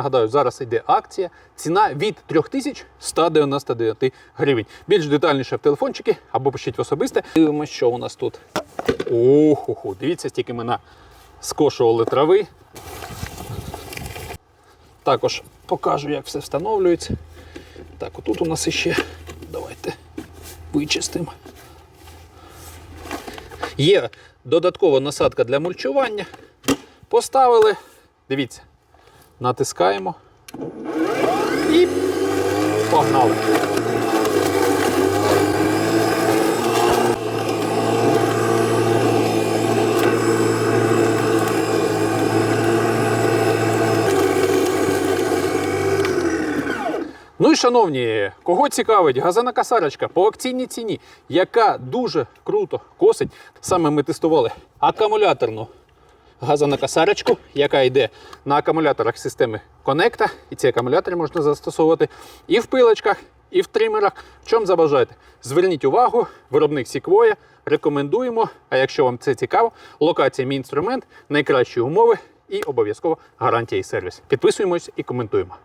Нагадаю, зараз йде акція. Ціна від 3199 гривень. Більш детальніше в телефончики або пишіть в особисте. Дивимося, що у нас тут. Охо, дивіться, стільки ми на скошували трави. Також покажу, як все встановлюється. Так, отут у нас іще. Давайте вичистимо. Є додаткова насадка для мульчування. Поставили. Дивіться, натискаємо і погнали. Ну і шановні, кого цікавить газана касарочка по акційній ціні, яка дуже круто косить. Саме ми тестували акумуляторну газонокосарочку, яка йде на акумуляторах системи Конекта. І ці акумулятори можна застосовувати і в пилочках, і в тримерах. В чому забажаєте? Зверніть увагу, виробник Сіквоя. Рекомендуємо. А якщо вам це цікаво, локація мій інструмент, найкращі умови і обов'язково гарантія і сервіс. Підписуємось і коментуємо.